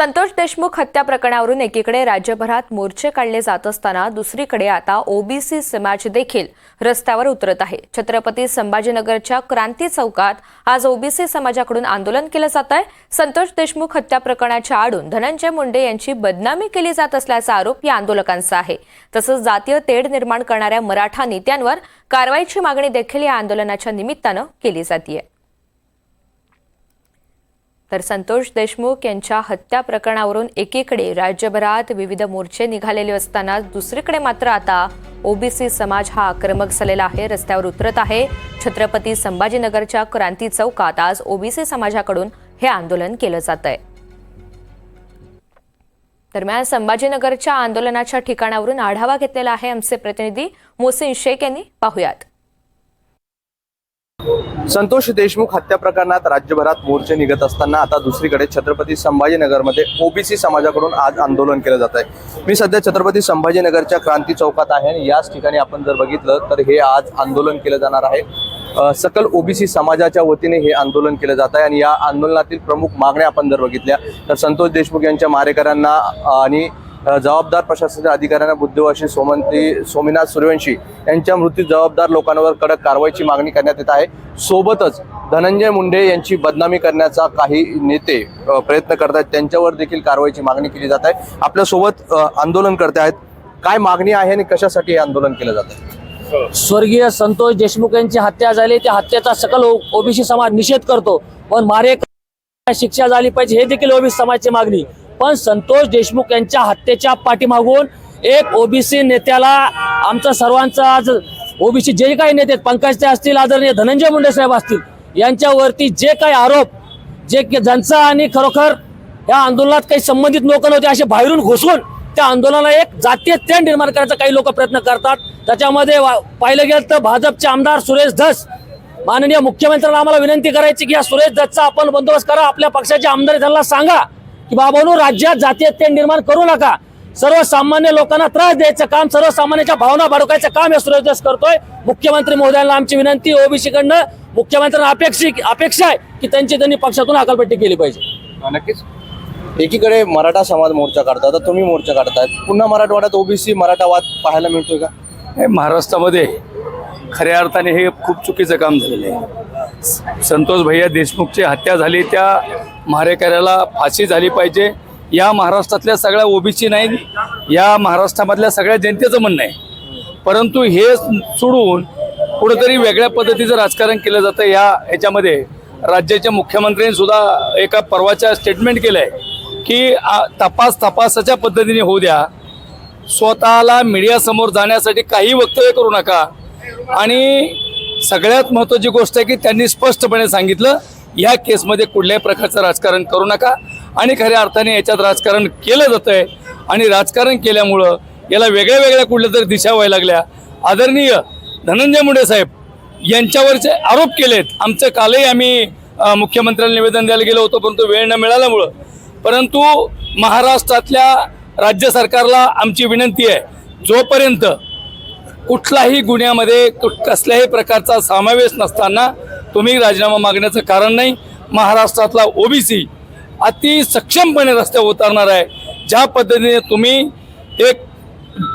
संतोष देशमुख हत्या प्रकरणावरून एकीकडे राज्यभरात मोर्चे काढले जात असताना दुसरीकडे आता ओबीसी समाज देखील रस्त्यावर उतरत आहे. छत्रपती संभाजीनगरच्या क्रांती चौकात आज ओबीसी समाजाकडून आंदोलन केलं जात आहे. संतोष देशमुख हत्या प्रकरणाच्या आडून धनंजय मुंडे यांची बदनामी केली जात असल्याचा आरोप या आंदोलकांचा आहे. तसंच जातीय तेढ निर्माण करणाऱ्या मराठा नेत्यांवर कारवाईची मागणी देखील या आंदोलनाच्या निमित्तानं केली जाते तर संतोष देशमुख यांच्या हत्या प्रकरणावरून एकीकडे राज्यभरात विविध मोर्चे निघालेले असताना दुसरीकडे मात्र आता ओबीसी समाज हा आक्रमक झालेला आहे रस्त्यावर उतरत आहे. छत्रपती संभाजीनगरच्या क्रांती चौकात आज ओबीसी समाजाकडून हे आंदोलन केलं जात आहे दरम्यान संभाजीनगरच्या आंदोलनाच्या ठिकाणावरून आढावा घेतलेला आहे आमचे प्रतिनिधी मोसिन शेख यांनी. पाहुयात. संतोष देशमुख हत्या प्रकरणात राज्यभरात मोर्चे निघत असताना आता दुसरीकडे छत्रपती संभाजीनगरमध्ये ओबीसी समाजाकडून आज आंदोलन केलं जात आहे. मी सध्या छत्रपती संभाजीनगरच्या क्रांती चौकात आहे आणि याच ठिकाणी आपण जर बघितलं तर हे आज आंदोलन केलं जाणार आहे. सकल ओबीसी समाजाच्या वतीने हे आंदोलन केलं जात आहे आणि या आंदोलनातील प्रमुख मागण्या आपण जर बघितल्या तर संतोष देशमुख यांच्या मारेकऱ्यांना आणि जबाबदार प्रशासनाच्या अधिकाऱ्यांना बुद्धिवाशी सोमंती सोमीनाथ सूर्यवंशी यांच्या मृत्यू जबाबदार लोकांवर कडक कारवाईची मागणी करण्यात येत आहे. सोबतच धनंजय मुंडे यांची बदनामी करण्याचा काही नेते प्रयत्न करत आहेत. त्यांच्यावर देखील कारवाईची मागणी केली जात आहे. आपल्यासोबत आंदोलन करते आहेत. काय मागणी आहे आणि कशासाठी हे आंदोलन केलं जात आहे? स्वर्गीय संतोष देशमुख यांची हत्या झाली. त्या हत्येचा सकल ओबीसी समाज निषेध करतो. पण मारे शिक्षा झाली पाहिजे हे देखील ओबीसी समाजाची मागणी. पण संतोष देशमुख यांच्या हत्येच्या पाठीमागून एक ओबीसी नेत्याला आमचा सर्वांचा आज ओबीसी जे काही नेते आहेत, पंकज ते असतील आदरणीय धनंजय मुंडे साहेब असतील यांच्यावरती जे काही आरोप जे की ज्यांचा आणि खरोखर या आंदोलनात काही संबंधित लोक नव्हते असे बाहेरून घुसून त्या आंदोलनाला एक जातीय तेंड निर्माण करायचा काही लोक प्रयत्न करतात. त्याच्यामध्ये वा- पाहिलं गेलं तर भाजपचे आमदार सुरेश धस माननीय मुख्यमंत्र्यांना आम्हाला विनंती करायची की या सुरेश धसचा आपण बंदोबस्त करा आपल्या पक्षाचे आमदार त्यांना सांगा. की बाबांनो राज्यात जातीय तेढ निर्माण करू नका. सर्वसामान्य लोकांना त्रास द्यायचं काम सर्वसामान्यांच्या भावना बाळगायचं काम हे सुरेश करतोय. मुख्यमंत्री महोदयांना आमची विनंती ओबीसी कडनं मुख्यमंत्र्यांना अपेक्षित अपेक्षा आहे की त्यांची त्यांनी पक्षातून हकालपट्टी केली पाहिजे. नक्कीच. एकीकडे मराठा समाज मोर्चा काढता आता तुम्ही मोर्चा काढतायत पुन्हा मराठवाड्यात ओबीसी मराठा वाद पाहायला मिळतोय का? हे महाराष्ट्रामध्ये खऱ्या अर्थाने हे खूप चुकीचं काम झालेलं आहे. संतोष भैया देशमुखची हत्या झाली त्या मारेकऱ्याला फाशी झाली पाहिजे. या महाराष्ट्रातल्या सगळ्या ओबीसी नाही या महाराष्ट्रामधल्या सगळ्या जनतेचं म्हणणं आहे. परंतु हे सोडून कुठंतरी वेगळ्या पद्धतीचं राजकारण केलं जातं या ह्याच्यामध्ये राज्याच्या मुख्यमंत्र्यांनी सुद्धा एका परवाच्या स्टेटमेंट केलं आहे की तपास तपासाच्या पद्धतीने होऊ द्या. स्वतःला मीडियासमोर जाण्यासाठी काही वक्तव्य करू नका. आणि सगळ्यात महत्त्वाची गोष्ट आहे की त्यांनी स्पष्टपणे सांगितलं या केसमध्ये कुठल्याही प्रकारचं राजकारण करू नका. आणि खऱ्या अर्थाने याच्यात राजकारण केलं जातं आहे आणि राजकारण केल्यामुळं याला वेगळ्या वेगळ्या कुठल्या तरी दिशा व्हायला लागल्या. आदरणीय धनंजय मुंडे साहेब यांच्यावरचे आरोप केलेत. आमचं कालही आम्ही मुख्यमंत्र्यांना निवेदन द्यायला गेलो होतो परंतु वेळ न मिळाल्यामुळं. परंतु महाराष्ट्रातल्या राज्य सरकारला आमची विनंती आहे जोपर्यंत कुठलाही गुन्ह्यामध्ये कुठ- कसल्याही प्रकारचा समावेश नसताना तुम्ही राजीनामा मागण्याचं कारण नाही. महाराष्ट्रातला ओबीसी अति सक्षमपणे रस्त्यावर उतरणार आहे. ज्या पद्धतीने तुम्ही एक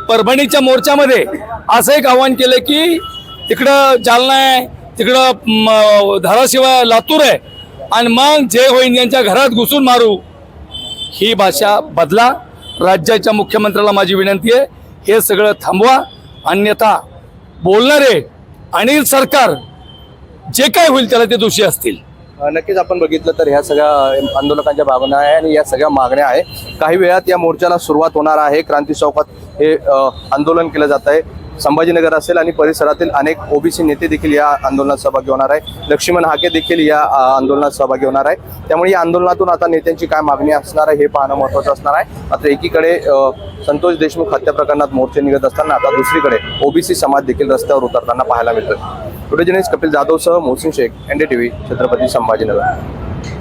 परभणीच्या मोर्चामध्ये असं एक आव्हान केलं की तिकडं जालना आहे तिकडं म, धाराशिव लातूर आहे. आणि मग जय होईन यांच्या घरात घुसून मारू. ही भाषा बदला. राज्याच्या मुख्यमंत्र्याला माझी विनंती आहे. हे सगळं थांबवा. अन्यथा बोलणारे आणि सरकार जे काय होईल त्याला ते दोषी असतील. नक्कीच आपण बघितलं तर ह्या सगळ्या आंदोलकांच्या भावना आहे आणि या सगळ्या मागण्या आहे. काही वेळात या मोर्चाला सुरुवात होणार आहे. क्रांती चौकात हे आंदोलन केलं जात आहे. संभाजीनगर असेल आणि परिसरातील अनेक ओबीसी नेते देखील या आंदोलनात सहभागी होणार आहे लक्ष्मण हाके देखील या आंदोलनात सहभागी होणार आहे त्यामुळे या आंदोलनातून आता नेत्यांची काय मागणी असणार आहे हे पाहणं महत्त्वाचं असणार आहे. आता एकीकडे संतोष देशमुख हत्या प्रकरणात मोर्चे निघत असताना आता दुसरीकडे ओबीसी समाज देखील रस्त्यावर उतरताना पाहायला मिळतोय. व्हिडिओ जर्नलिस्ट कपिल जाधवसह मोहसिन शेख एनडीटीव्ही छत्रपती संभाजीनगर.